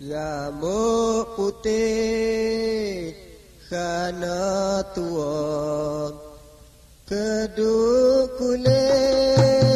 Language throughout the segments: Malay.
Rambut putih Kerana tua. Kedua kulit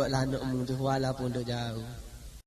juga lah anakmu tu walaupun duk jauh.